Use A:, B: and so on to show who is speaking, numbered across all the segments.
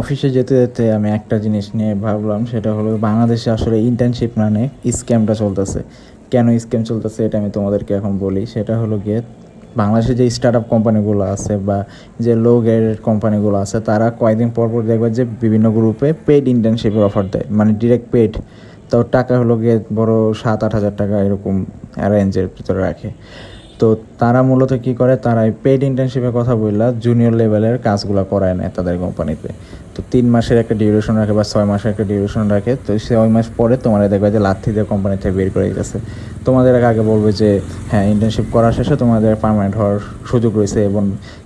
A: অফিসে যেতে যেতে আমি একটা জিনিস নিয়ে ভাবলাম, সেটা হলো বাংলাদেশে আসলে ইন্টার্নশিপ মানে স্ক্যামটা চলতেছে। কেন স্ক্যাম চলতেছে এটা আমি তোমাদেরকে এখন বলি। সেটা হলো গিয়ে বাংলাদেশে যে স্টার্ট আপ কোম্পানিগুলো আছে বা যে লো গ্রেডেড কোম্পানিগুলো আছে, তারা কয়েকদিন পর পর দেখবে যে বিভিন্ন গ্রুপে পেড ইন্টার্নশিপের অফার দেয় মানে ডিরেক্ট পেড তো টাকা হলো গিয়ে বড় সাত আট হাজার টাকা এরকম রেঞ্জের ভিতরে রাখে। তো তারা মূলত কি করে? তারা পেইড ইন্টার্নশিপের কথা বললা জুনিয়র লেভেলের কাজগুলো করায় নেয় তাদের কোম্পানিতে তো তিন মাসের একটা ডিউরেশন রাখে বা ছয় মাসের একটা ডিউরেশন রাখে, তো ছয় মাস পরে তোমার দেখবে যে লাথি দিয়ে কোম্পানি থেকে বের করে গেছে তোমাদের আগে বলবে যে হ্যাঁ ইন্টার্নশিপ করার শেষে তোমাদের পার্মানেন্ট হওয়ার সুযোগ রয়েছে এবং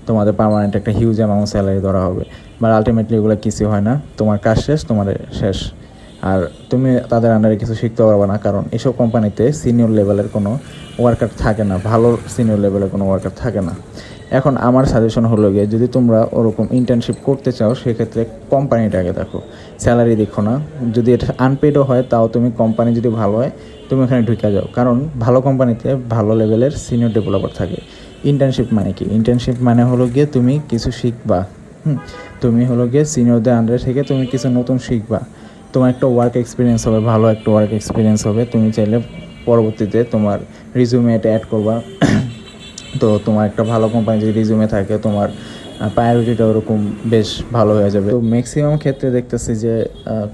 A: তোমাদের পার্মানেন্ট একটা হিউজ অ্যামাউন্ট স্যালারি ধরা হবে। বা আলটিমেটলি এগুলো কিছু হয় না। তোমার কাজ শেষ তোমার শেষ। আর তুমি তাদের আন্ডারে কিছু শিখতে পারবে না, কারণ এসব কোম্পানিতে সিনিয়র লেভেলের কোনো ওয়ার্কার থাকে না, ভালো সিনিয়র লেভেলের কোনো ওয়ার্কার থাকে না। এখন আমার সাজেশন হলো গিয়ে, যদি তোমরা ওরকম ইন্টার্নশিপ করতে চাও, সেক্ষেত্রে কোম্পানিটাকে দেখো। স্যালারি দেখো না, যদি এটা আনপেডও হয়, তাও তুমি কোম্পানি যদি ভালো হয়, তুমি ওখানে ঢুকে যাও। কারণ ভালো কোম্পানিতে ভালো লেভেলের সিনিয়র ডেভেলপার থাকে। ইন্টার্নশিপ মানে কি? ইন্টার্নশিপ মানে হলো গিয়ে তুমি কিছু শিখবা। হুম, তুমি হলো গিয়ে সিনিয়রদের আন্ডারে থেকে তুমি কিছু নতুন শিখবা। তোমার একটা ওয়ার্ক এক্সপিরিয়েন্স হবে, ভালো একটা ওয়ার্ক এক্সপিরিয়েন্স হবে, তুমি চাইলে পরবর্তীতে তোমার রিজুমে এটা অ্যাড করবা। তো তোমার একটা ভালো কোম্পানি যদি রিজুমে থাকে, তোমার প্রায়োরিটিটা ওরকম বেশ ভালো হয়ে যাবে। তো ম্যাক্সিমাম ক্ষেত্রে দেখতেছি যে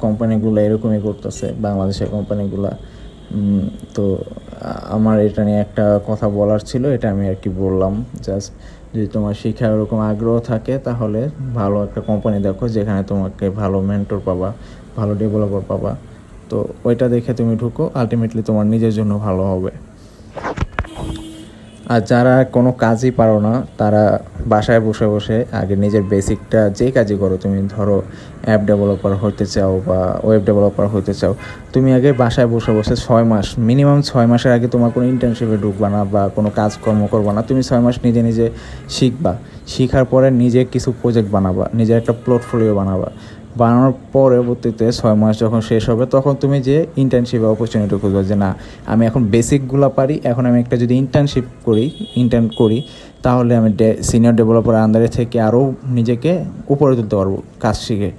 A: কোম্পানিগুলো এরকমই করতেছে, বাংলাদেশের কোম্পানিগুলো তো আমার এটা নিয়ে একটা কথা বলার ছিল, এটা আমি আর কি বললাম জাস্ট যদি তোমার শিক্ষার ওরকম আগ্রহ থাকে, তাহলে ভালো একটা কোম্পানি দেখো যেখানে তোমাকে ভালো মেন্টর পাবা, ভালো ডেভেলপার পাবা। তো ওইটা দেখে তুমি ঢুকো আলটিমেটলি তোমার নিজের জন্য ভালো হবে। আর যারা কোনো কাজই পারো না, তারা বাসায় বসে বসে আগে নিজের বেসিকটা যে কাজই করো, তুমি ধরো অ্যাপ ডেভেলপার হতে চাও বা ওয়েব ডেভেলপার হতে চাও, তুমি আগে বাসায় বসে বসে ছয় মাস মিনিমাম ছয় মাসের আগে তোমার কোনো ইন্টার্নশিপে ঢুকবা না বা কোনো কাজকর্ম করবা না, তুমি ছয় মাস নিজে নিজে শিখবা। শিখার পরে নিজে কিছু প্রজেক্ট বানাবা, নিজের একটা পোর্টফোলিও বানাবা। বানানোর পরবর্তীতে ছয় মাস যখন শেষ হবে, তখন তুমি যে ইন্টার্নশিপে অপরচুনিটি খুঁজবে যে না, আমি এখন বেসিকগুলো পারি, এখন আমি একটা যদি ইন্টার্নশিপ করি ইন্টার্ন করি, তাহলে আমি সিনিয়র ডেভেলপার আন্ডারে থেকে আরও নিজেকে উপরে তুলতে পারব কাজ শিখে।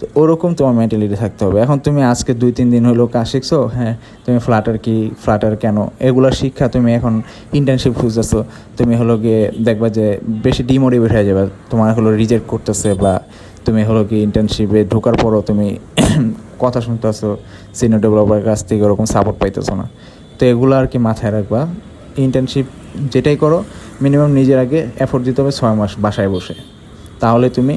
A: তো ওরকম তোমার মেন্টালিটি থাকতে হবে। এখন তুমি আজকে দুই, তিন দিন হলো কাজ শিখছো হ্যাঁ তুমি ফ্লাটার কি ফ্লাটার কেন? এগুলো শিক্ষা তুমি এখন ইন্টার্নশিপ খুঁজতেছো, তুমি হলো গিয়ে দেখবা যে বেশি ডিমোটিভেট হয়ে যাবে, তোমার হলো রিজেক্ট করতেছে বা তুমি হলো কি ইন্টার্নশিপে ঢোকার পরও তুমি কথা শুনতেছো সিনিয়র ডেভেলপারের কাছ থেকে ওরকম সাপোর্ট পাইতেছো না। তো এগুলো আর কি মাথায় রাখবা। ইন্টার্নশিপ যেটাই করো মিনিমাম নিজের আগে এফোর্ট দিতে হবে ছয় মাস বাসায় বসে। তাহলে তুমি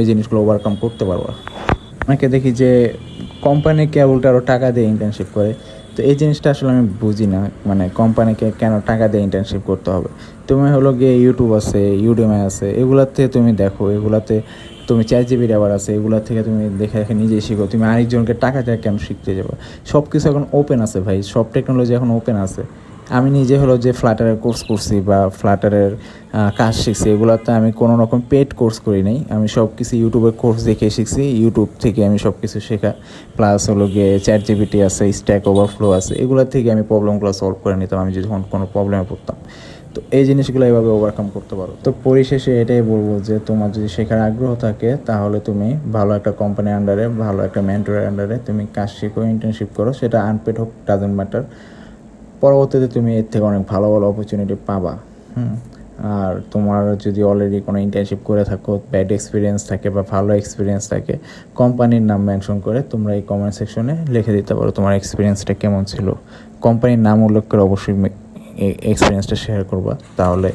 A: এই জিনিসগুলো ওভারকাম করতে পারবা। অনেকে দেখি যে কোম্পানি কেবলটা আরও টাকা দিয়ে ইন্টার্নশিপ করে তো এই জিনিসটা আসলে আমি বুঝি না। মানে কোম্পানিকে কেন টাকা দিয়ে ইন্টার্নশিপ করতে হবে? তুমি হলো গিয়ে ইউটিউব আছে ইউডিএমআই আছে, এগুলাতে তুমি দেখো, এগুলাতে তুমি চার জিবি আবার আছে, এগুলো থেকে তুমি দেখে দেখে নিজেই শিখো। তুমি আরেকজনকে টাকা দিয়ে কেন শিখতে যাব? সব কিছু এখন ওপেন আছে ভাই, সব টেকনোলজি এখন ওপেন আছে। আমি নিজে হলো যে ফ্লাটারের কোর্স করছি বা ফ্লাটারের কাজ শিখছি, এগুলোতে আমি কোনো রকম পেড কোর্স করি নাই। আমি সব কিছু ইউটিউবের কোর্স দেখে শিখছি ইউটিউব থেকে আমি সব কিছু শেখা। প্লাস হলো গিয়ে চ্যাট জিবিটি আছে স্ট্যাক ওভারফ্লো আছে এগুলোর থেকে আমি প্রবলেমগুলো সলভ করে নিতাম, আমি যখন কোনো প্রবলেমে পড়তাম। তো এই জিনিসগুলো এভাবে ওভারকাম করতে পারো। তো পরিশেষে এটাই বলব যে, তোমার যদি শেখার আগ্রহ থাকে, তাহলে তুমি ভালো একটা কোম্পানির আন্ডারে ভালো একটা মেন্টরের আন্ডারে তুমি কাজ শিখো ইন্টার্নশিপ করো, সেটা আনপেড হোক ডাজেন্ট ম্যাটার পরবর্তীতে তুমি এর থেকে অনেক ভালো ভালো অপরচুনিটি পাবা। হুম? আর তোমার যদি অলরেডি কোনো ইন্টার্নশিপ করে থাকো ব্যাড এক্সপিরিয়েন্স থাকে বা ভালো এক্সপিরিয়েন্স থাকে কোম্পানির নাম মেনশন করে তোমরা এই কমেন্ট সেকশনে লিখে দিতে পারো তোমার এক্সপিরিয়েন্সটা কেমন ছিল। কোম্পানির নাম উল্লেখ করে অবশ্যই এক্সপিরিয়েন্সটা শেয়ার করবা। তাহলে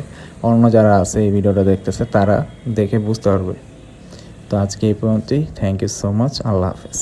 A: অন্য যারা আছে এই ভিডিওটা দেখতেছে, তারা দেখে বুঝতে পারবে। তো আজকে এই পর্যন্তই। থ্যাংক ইউ সো মাচ আল্লাহ হাফেজ।